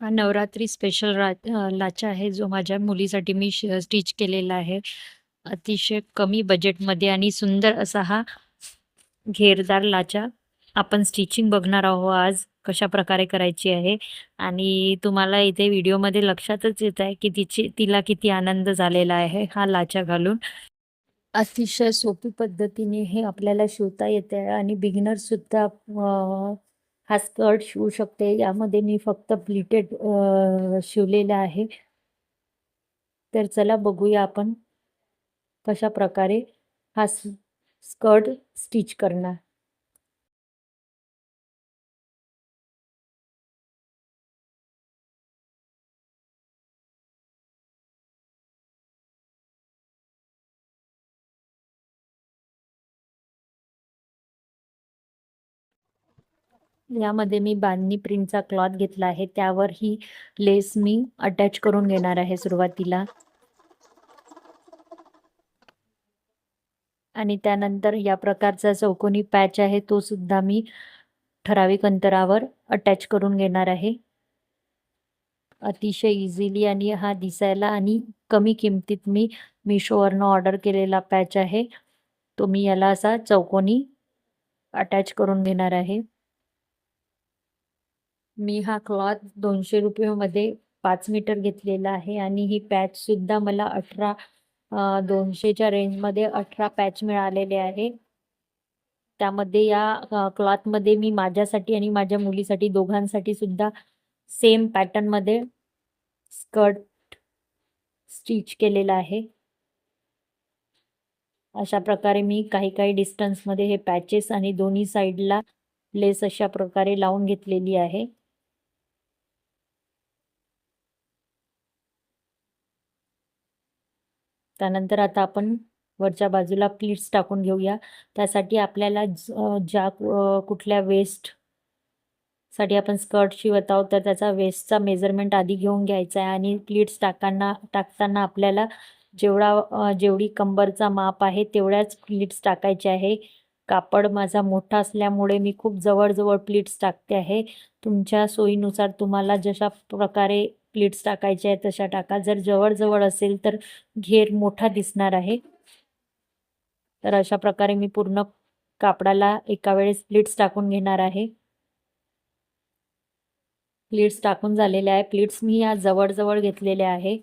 हा नवरात्री स्पेशल रा अ, लाचा आहे जो माझ्या मुलीसाठी मी श स्टिच केलेला आहे. अतिशय कमी बजेटमध्ये आणि सुंदर असा हा घेरदार लाचा आपण स्टिचिंग बघणार आहोत आज कशाप्रकारे करायची आहे आणि तुम्हाला इथे व्हिडिओमध्ये लक्षातच येत आहे की तिची तिला किती आनंद झालेला आहे हा लाचा घालून. अतिशय सोपी पद्धतीने हे आपल्याला शिवता येते आणि बिगिनरसुद्धा हा स्कर्ट शिवू शकते. यामध्ये मी फक्त प्लीटेड शिवलेला आहे. तर चला बघूया आपण कशा प्रकारे हा स्कर्ट स्टिच करणार. यामध्ये मी बांधणी प्रिंटचा क्लॉथ घेतला आहे. त्यावर ही लेस मी अटॅच करून घेणार आहे सुरुवातीला. आणि त्यानंतर या प्रकारचा चौकोनी पॅच आहे तो सुद्धा मी ठराविक अंतरावर अटॅच करून घेणार आहे. अतिशय इझिली आणि हा दिसायला आणि कमी किमतीत मी मिशोवरनं ऑर्डर केलेला पॅच आहे. तो मी याला असा चौकोनी अटॅच करून घेणार आहे. मी हा क्लॉथ दोनशे रुपयेमध्ये पाच मीटर घेतलेला आहे आणि ही पॅचसुद्धा मला अठरा दोनशेच्या रेंजमध्ये 18 पॅच मिळालेले आहे. त्यामध्ये या क्लॉथमध्ये मी माझ्यासाठी आणि माझ्या मुलीसाठी दोघांसाठी सुद्धा सेम पॅटर्नमध्ये स्कर्ट स्टिच केलेला आहे. अशा प्रकारे मी काही काही डिस्टन्समध्ये हे पॅचेस आणि दोन्ही साईडला लेस अशा प्रकारे लावून घेतलेली आहे. त्यानंतर आता आपण वरच्या बाजूला प्लीट्स टाकून घेऊया. त्यासाठी आपल्याला ज ज्या कुठल्या कुठल्या वेस्टसाठी आपण स्कर्ट शिवत आहोत तर त्याचा वेस्टचा मेजरमेंट आधी घेऊन घ्यायचा आहे आणि प्लीट्स टाकांना टाकताना आपल्याला जेवढा जेवढी कंबरचा माप आहे तेवढ्याच प्लीट्स टाकायचे आहे. कापड माझा मोठा असल्यामुळे मी खूप जवळजवळ प्लीट्स टाकते आहे. तुमच्या सोयीनुसार तुम्हाला जशा प्रकारे प्लेट्स टाकायचे आहेत तशा टाका. जर जवळजवळ असेल तर घेर मोठा दिसणार आहे. तर अशा प्रकारे मी पूर्ण कापडाला एका वेळेस प्लीट्स टाकून घेणार आहे. प्लीट्स टाकून झालेल्या आहे. प्लीट्स मी या जवळजवळ घेतलेल्या घेतलेले आहे.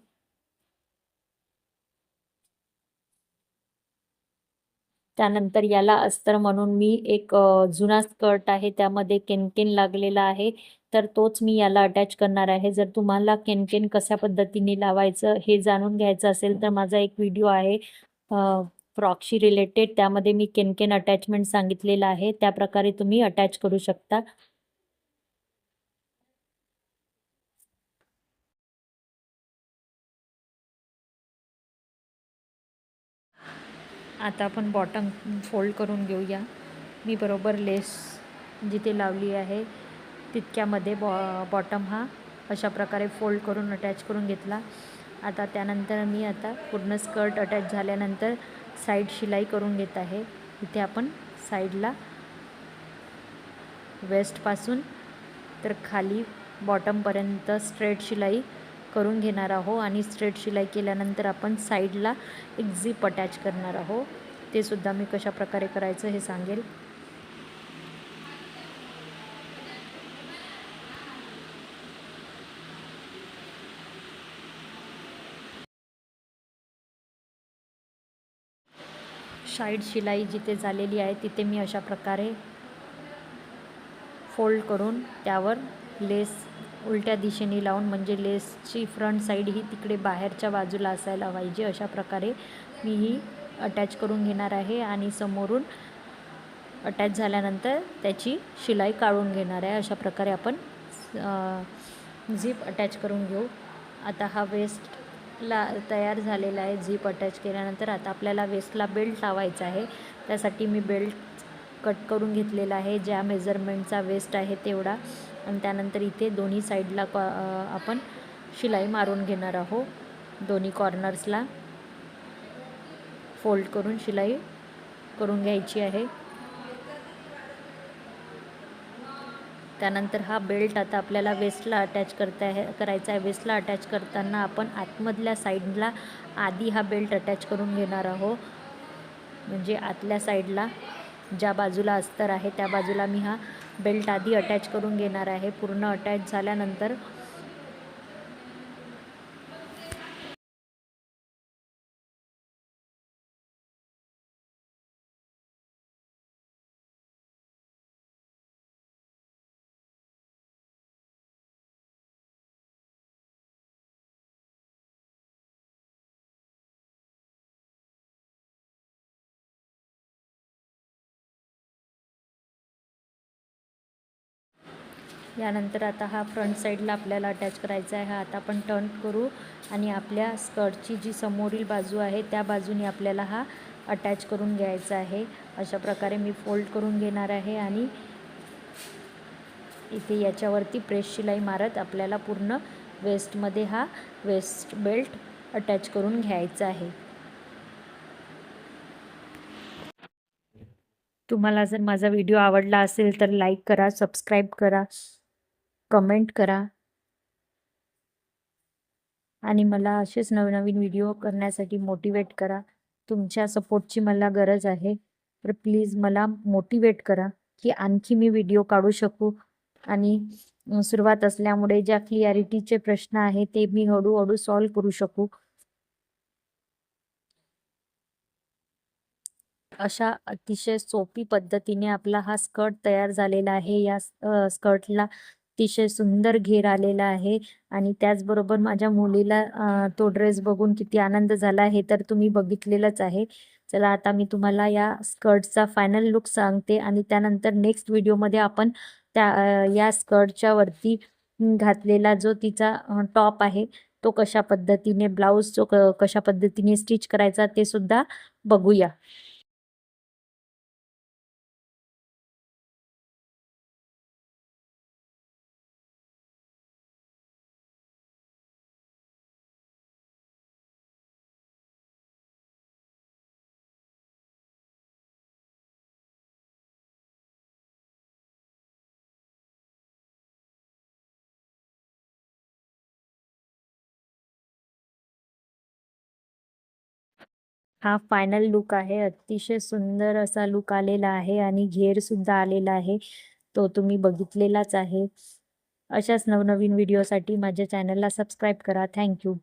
त्यानंतर याला अस्तर म्हणून मी एक जुना स्कर्ट आहे त्यामध्ये केनकेन लागलेला आहे. तर तोच मी याला अटॅच करणार आहे. जर तुम्हाला केनकेन कशा पद्धतीने लावायचं हे जाणून घ्यायचं असेल तर माझा एक व्हिडिओ आहे फ्रॉकशी रिलेटेड त्यामध्ये मी केनकेन अटॅचमेंट सांगितलेलं आहे. त्याप्रकारे तुम्ही अटॅच करू शकता. आता आपण बॉटम फोल्ड करून घेऊया. मी बरोबर लेस जिथे लावली आहे तितक्यामध्ये बॉ बॉटम हा अशा प्रकारे फोल्ड करून अटॅच करून घेतला. आता त्यानंतर मी आता पूर्ण स्कर्ट अटॅच झाल्यानंतर साईड शिलाई करून घेत आहे. इथे आपण साईडला वेस्टपासून तर खाली बॉटमपर्यंत स्ट्रेट शिलाई करून घेणार आहो आणि स्ट्रेट शिलाई केल्यानंतर आपण साईडला एक झीप अटॅच करणार आहो ते सुद्धा मी कशाप्रकारे करायचं हे सांगेल. साईड शिलाई जिथे झालेली आहे तिथे मी अशा प्रकारे फोल्ड करून त्यावर लेस उलट्या दिशेने लावून म्हणजे लेसची फ्रंट साईड ही तिकडे बाहेरच्या बाजूला असायला पाहिजे अशा प्रकारे मी ही अटॅच करून घेणार आहे आणि समोरून अटॅच झाल्यानंतर त्याची शिलाई काढून घेणार आहे. अशा प्रकारे आपण झीप अटॅच करून घेऊ. आता हा वेस्टला तयार झालेला आहे झिप अटॅच केल्यानंतर आता आपल्याला वेस्टला बेल्ट लावायचा आहे. त्यासाठी मी बेल्ट कट करून घेतलेला आहे. ज्या मेजरमेंटचा वेस्ट आहे तेवढा आणि त्यानंतर इथे दोन्ही साईडला कॉ आपण शिलाई मारून घेणार आहोत. दोन्ही कॉर्नर्सला फोल्ड करून शिलाई करून घ्यायची आहे. त्यानंतर हा बेल्ट आता आपल्याला वेस्टला अटॅच करता आहे करायचा आहे वेस्टला अटॅच करताना आपण आतमधल्या साईडला आधी हा बेल्ट अटॅच करून घेणार आहोत म्हणजे आतल्या साईडला ज्या बाजूला अस्तर आहे त्या बाजूला मी हा बेल्ट आधी अटॅच करून घेणार आहे. पूर्ण अटॅच झाल्यानंतर यानंतर आता हा फ्रंट साईडला आपल्याला अटॅच करायचा आहे. हा आता आपण टर्न करू आणि आपल्या स्कर्टची जी समोरील बाजू आहे त्या बाजूने आपल्याला हा अटॅच करून घ्यायचा आहे. अशा प्रकारे मी फोल्ड करून घेणार आहे आणि इथे याच्यावरती प्रेस शिलाई मारत आपल्याला पूर्ण वेस्टमध्ये हा वेस्ट बेल्ट अटॅच करून घ्यायचा आहे. तुम्हाला जर माझा व्हिडिओ आवडला असेल तर लाईक करा सबस्क्राईब करा. कमेंट करा. आणि मला असेच नवनवीन व्हिडिओ करण्यासाठी मोटिवेट करा. तुमच्या सपोर्टची मला गरज आहे. तर प्लीज मला मोटिवेट करा की आणखी मी व्हिडिओ काढू शकू. आणि सुरुवात असल्यामुळे ज्या क्लिअरिटीचे प्रश्न आहे ते मी हळूहळू सॉल्व करू शकू. अशा अतिशय सोपी पद्धतीने आपला हा स्कर्ट तयार झालेला आहे. या स्कर्टला अतिशय सुंदर घेर आलेला आहे आणि त्याचबरोबर माझ्या मुलीला तो ड्रेस बघून किती आनंद झाला हे तर तुम्ही बघितलेलंच आहे. चला आता मी तुम्हाला या स्कर्टचा फायनल लुक सांगते आणि त्यानंतर नेक्स्ट व्हिडिओमध्ये आपण त्या या स्कर्टच्या वरती घातलेला जो तिचा टॉप आहे तो कशा पद्धतीने ब्लाऊज जो कशा पद्धतीने स्टिच करायचा ते सुद्धा बघूया. हा फायनल लुक आहे. अतिशय सुंदर असा लुक आलेला आहे आणि घेर सुद्धा आलेला आहे. तो तुम्ही बघितलेलाच आहे. अशाच नवनवीन व्हिडिओसाठी माझ्या चॅनलला सबस्क्राईब करा. थँक्यू